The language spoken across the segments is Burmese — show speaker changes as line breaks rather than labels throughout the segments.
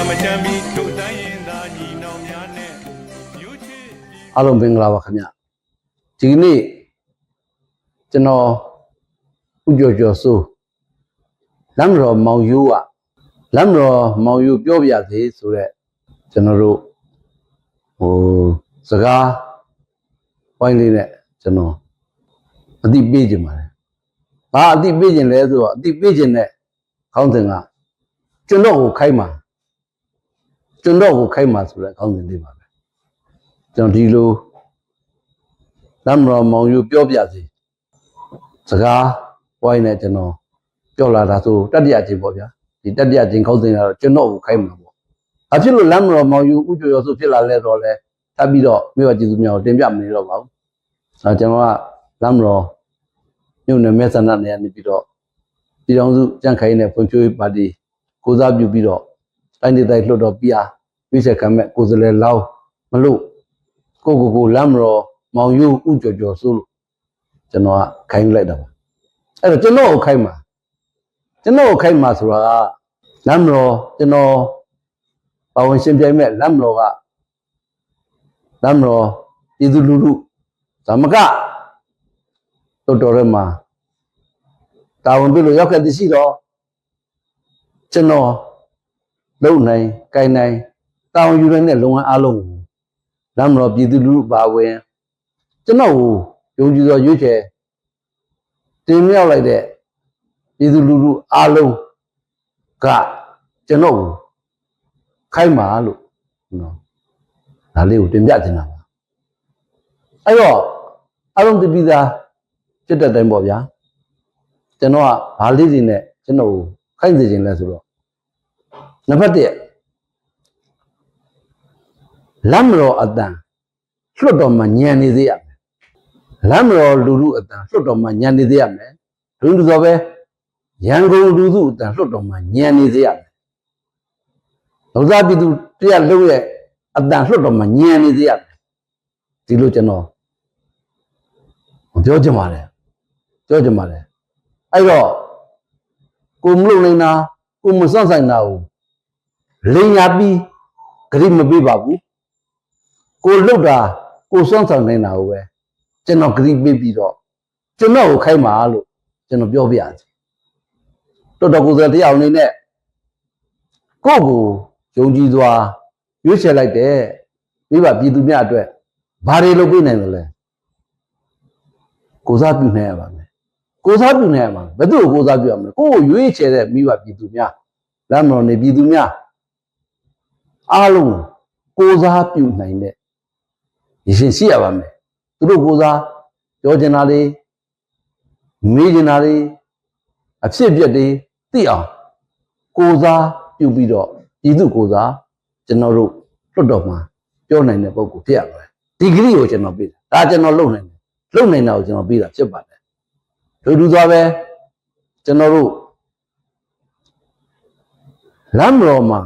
တံပြီးတို့တိုင်းရင်သာညီနောင်များနဲ့မြို့ချစ်
အားလုံးမင်္ဂလာပါခင်ဗျဒီကနေ့ကျွန်တော်ဥကြော်ကျော်စိုးလမ်းတော်မောင်ယူကလမ်းတော်မောင်ယူပြောပြစေဆိုတော့ကျွန်တော်တို့ဟိုစကားဝိုင်းလေးနဲ့ကျွန်တော်အတိပေးခြင်းပါတယ်ဘာအတိပေးခြင်းလဲဆိုတော့အတိပေးခြင်းနဲ့ခေါင်းစဉ်ကကျွန်တော်ကိုခိုင်းမှာ ကျွန်တော်ကိုခိုင်းမှာဆိုတဲ့ခေါင်းစဉ်လေးပါပဲကျွန်တော်ဒီလိုလမ်းတော်မောင်ယူပြောပြစီစကားဝိုင်းနေကျွန်တော်ပြောလာတာဆိုတတိယချင်းပေါ့ဗျာဒီတတိယချင်းခေါင်းစဉ်ကတော့ကျွန်တော်ကိုခိုင်းမှာပေါ့အဖြစ်လို့လမ်းတော်မောင်ယူဥကြရောဆိုဖြစ်လာလဲတော့လဲထပ်ပြီးတော့မြို့ကျေးဇူးများကိုတင်ပြမနေတော့ပါဘူးအဲကျွန်တော်ကလမ်းတော်မြို့နယ်မဲဆန္ဒနယ်ကနေပြီးတော့ပြည်တော်စုကြံ့ခိုင်တဲ့ဖွံ့ဖြိုးရေးပါတီကိုစားပြုပြီးတော့တိုင်းဒေသကြီးလွှတ်တော်ပြာ ပြည့်စက်ခံမဲ့ကိုယ်စားလှယ်လောင်းမလို့ကိုကိုကိုလမ်းမတော်မောင်ယူဥကြော်ကြော်ဆိုလို့ကျွန်တော်ကခိုင်းလိုက်တာပါအဲ့တော့ကျွန်တော်ကိုခိုင်းမှာကျွန်တော်ကိုခိုင်းမှာဆိုတာကလမ်းမတော်ကျွန်တော်ပါဝင်ရှင်ပြိုင်မဲ့လမ်းမတော်ကလမ်းမတော်ပြည်သူလူထုသမကတော်တော်ရမှာတာဝန်ပြုလို့ရောက်ခဲ့သည်ရှိတော့ကျွန်တော်လုံနိုင်ကိုင်နိုင် တာဝန်ယူရတဲ့လုပ်ငန်းအားလုံးကိုလမ်းမတော်ပြည်သူလူထုပါဝင်ကျွန်တော်ကိုယုံကြည်သောရွေးချယ်တင်မြောက်လိုက်တဲ့ပြည်သူလူထုအားလုံးကကျွန်တော်ကိုခိုင်းပါလို့နော်ဒါလေးကိုတင်ပြချင်တာပါအဲ့တော့အားလုံးတပိသားဖြစ်တဲ့တိုင်ပေါ့ဗျာကျွန်တော်ကဘာလေးတွေနဲ့ကျွန်တော်ကိုခိုင်းစေခြင်းလဲဆိုတော့နံပါတ်1 လမ်းမတော်အတန်လွတ်တော်မှာညံနေသေးရမယ်လမ်းမတော်လူလူအတန်လွတ်တော်မှာညံနေသေးရမယ်ဒုလူတော်ပဲရန်ကုန်လူစုအတန်လွတ်တော်မှာညံနေသေးရမယ်လောသားပြည်သူတရားလုံးရဲ့အတန်လွတ်တော်မှာညံနေသေးရမယ်ဒီလိုကျွန်တော်ပြောချင်ပါတယ်ပြောချင်ပါတယ်အဲ့တော့ကိုမလို့နေတာကိုမစွန့်ဆိုင်တာကိုလိန်ညာပြီးဂရိမပေးပါဘူး ကိုလှုပ်တာကိုစွန့်ဆောင်နေတာကိုပဲကျွန်တော်ဂရိပေးပြီးတော့ကျွန်တော်ကိုခိုင်းပါလို့ကျွန်တော်ပြောပြရတယ်တော်တော်ကိုယ်စားတရားအနေနဲ့ကိုယ့်ကိုယုံကြည်စွာရွေးချယ်လိုက်တဲ့မိဘပြည်သူများအတွက်ဘာတွေလုပ်ပေးနိုင်တယ်လဲကိုစားပြုနိုင်ရပါမယ်ကိုစားပြုနိုင်ရပါမယ်ဘယ်သူ့ကိုကိုစားပြုရမလဲကိုယ့်ကိုရွေးချယ်တဲ့မိဘပြည်သူများလမ်းမတော်နေပြည်သူများအားလုံးကိုစားပြုနိုင်တဲ့ ရရှင်ရှိရပါမယ်သူတို့ကိုယ်စားပြောချင်တာတွေမေးချင်တာတွေအဖြစ်အပျက်တွေသိအောင်ကိုယ်စားပြုပြီးတော့ဤသူကိုယ်စားကျွန်တော်တို့လွတ်တော်မှာပြောနိုင်တဲ့ပုံကိုဖြစ်ရပါတယ်ဒီဂရီကိုကျွန်တော်ပြီးတာဒါကျွန်တော်လုပ်နိုင်တယ်လုပ်နိုင်တာကိုကျွန်တော်ပြီးတာဖြစ်ပါတယ်တို့တူသွားပဲကျွန်တော်တို့လမ်းမတော်မှာ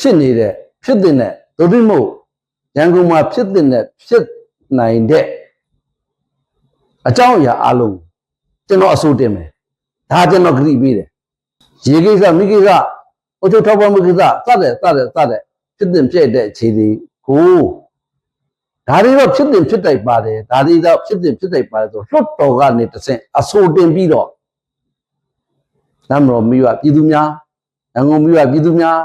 ဖြစ်နေတဲ့ဖြစ်တဲ့ဒုတိမို့ ရန်ကုန်မှာဖြစ်တဲ့ဖြစ်နိုင်တဲ့အကြောင်းအရာအလုံးကျွန်တော်အဆိုတင်မယ်ဒါကျွန်တော်ဂရိပေးတယ်ရေကိစ္စမိကိစ္စအုတ်ချုပ်ထောက်ပံ့မှုကိစ္စစတဲ့စတဲ့စတဲ့ဖြစ်တဲ့ဖြစ်တဲ့အခြေဒီကိုဒါတွေတော့ဖြစ်တဲ့ဖြစ်တိုက်ပါတယ်ဒါတွေတော့ဖြစ်တဲ့ဖြစ်တိုက်ပါတယ်ဆိုလွတ်တော်ကနေတဆင့်အဆိုတင်ပြီးတော့နမ်တော်မိဘပြည်သူများရန်ကုန်မိဘပြည်သူများ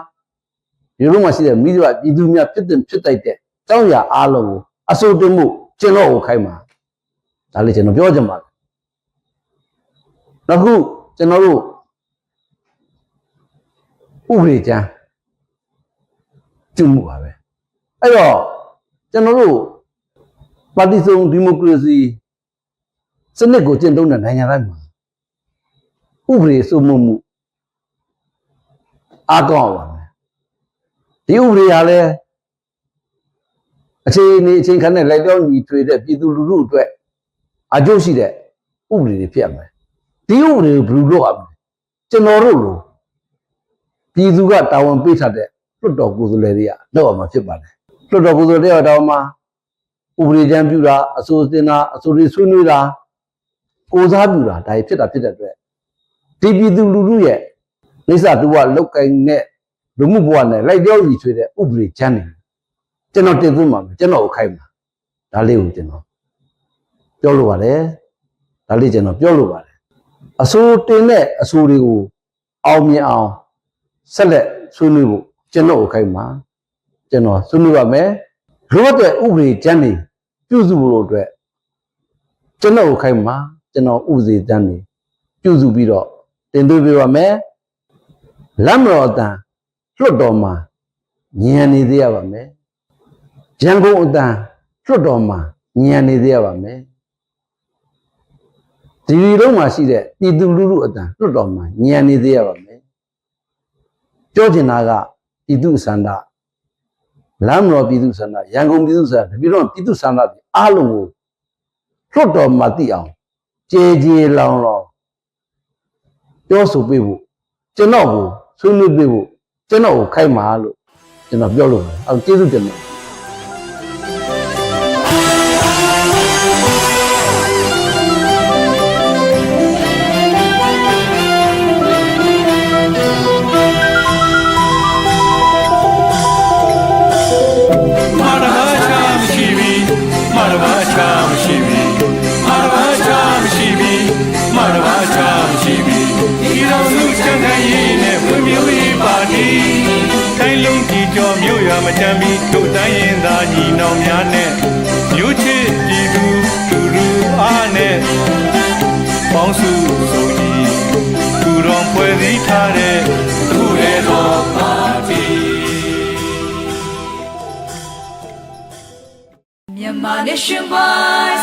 ဒီလိုမှရှိတဲ့မိဘပြည်သူများဖြစ်တဲ့ဖြစ်တိုက်တဲ့ ကျောင်းရအားလုံးကိုအစိုးတင်မှုကျွန်တော်ကိုခိုင်းပါဒါလေးကျွန်တော်ပြောချင်ပါတယ်နောက်ခုကျွန်တော်တို့ဥပဒေကျမ်းကျင့်မှုပါပဲအဲ့တော့ကျွန်တော်တို့ပါတီစုံဒီမိုကရေစီစနစ်ကိုကျင့်သုံးတဲ့နိုင်ငံတိုင်းမှာဥပဒေစိုးမိုးမှုအားကောင်းအောင်ပါမယ်ဒီဥပဒေဟာလည်း အခြေအနေအချိန်ခါနဲ့လိုက်တော့ညီထွေတဲ့ပြည်သူလူထုအတွက်အကျိုးရှိတဲ့ဥပဒေတွေဖြစ်ရမယ်ဒီဥပဒေကိုဘယ်လိုလုပ်ရမလဲကျွန်တော်တို့လိုပြည်သူကတာဝန်ပေးထားတဲ့လွတ်တော်ကိုယ်စားလှယ်တွေကလုပ်ရမှာဖြစ်ပါတယ်လွတ်တော်ကိုယ်စားလှယ်တွေကတောင်းမှာဥပဒေကြမ်းပြုတာအစိုးတင်တာအစိုးရဆွေးနွေးတာကိုစားပြုတာဒါတွေဖြစ်တာဖြစ်တဲ့အတွက်ဒီပြည်သူလူထုရဲ့လိစ္ဆတူကလောက်ကင်တဲ့လူမှုဘဝနဲ့လိုက်ပြောညီဆွေတဲ့ဥပဒေချမ်းနေ ကျွန်တော်တင်သွင်းပါမယ်ကျွန်တော်ကိုခိုက်မှာဒါလေးကိုကျွန်တော်ပြောလိုပါတယ်ဒါလေးကျွန်တော်ပြောလိုပါတယ်အစိုးတင်တဲ့အစိုးတွေကိုအောင်မြင်အောင်ဆက်လက်ဆွေးနွေးဖို့ကျွန်တော်ကိုခိုက်မှာကျွန်တော်ဆွေးနွေးပါမယ်လိုအပ်တဲ့ဥပဒေချမ်းနေပြုစုဖို့အတွက်ကျွန်တော်ကိုခိုက်မှာကျွန်တော်ဥပဒေချမ်းနေပြုစုပြီးတော့တင်သွင်းပေးပါမယ်လမ်းမတော်အတန်လွတ်တော်မှာညံနေသေးရပါမယ် ရန်ကုန်အတန်လွတ်တော်မှာညံနေသေးရပါမယ်ဒီလိုလုံးမှာရှိတဲ့ပြည်သူလူထုအတန်လွတ်တော်မှာညံနေသေးရပါမယ်ပြောချင်တာကပြည်သူစန္ဒလမ်းမတော်ပြည်သူစန္ဒရန်ကုန်ပြည်သူစန္ဒတပြည်တော်ပြည်သူစန္ဒအားလုံးကိုလွတ်တော်မှာသိအောင်ကြေကြေလောင်လောင်ပြောဆိုပေးဖို့ကျွန်တော်ကိုဆွေးနွေးပေးဖို့ကျွန်တော်ကိုခိုက်မှာလို့ကျွန်တော်ပြောလို့ပါတယ်အဲကျေးဇူးတင်ပါတယ်
ချမ်းသာရေးနဲ့ဝိမျိုးရေးပါတီတိုင်းလုံးကြည်ကြော်မြို့ရွာမချမ်းပြီးတို့တိုင်းရင်သာညီနောင်များနဲ့မြို့ချစ်ပြည်သူလူလူအားနဲ့ပေါင်းစုစုံကြီးသူတော်ဖွဲ့စည်းထားတဲ့သူရဲ့တော်ပါတီ
Myanmar Nation Boys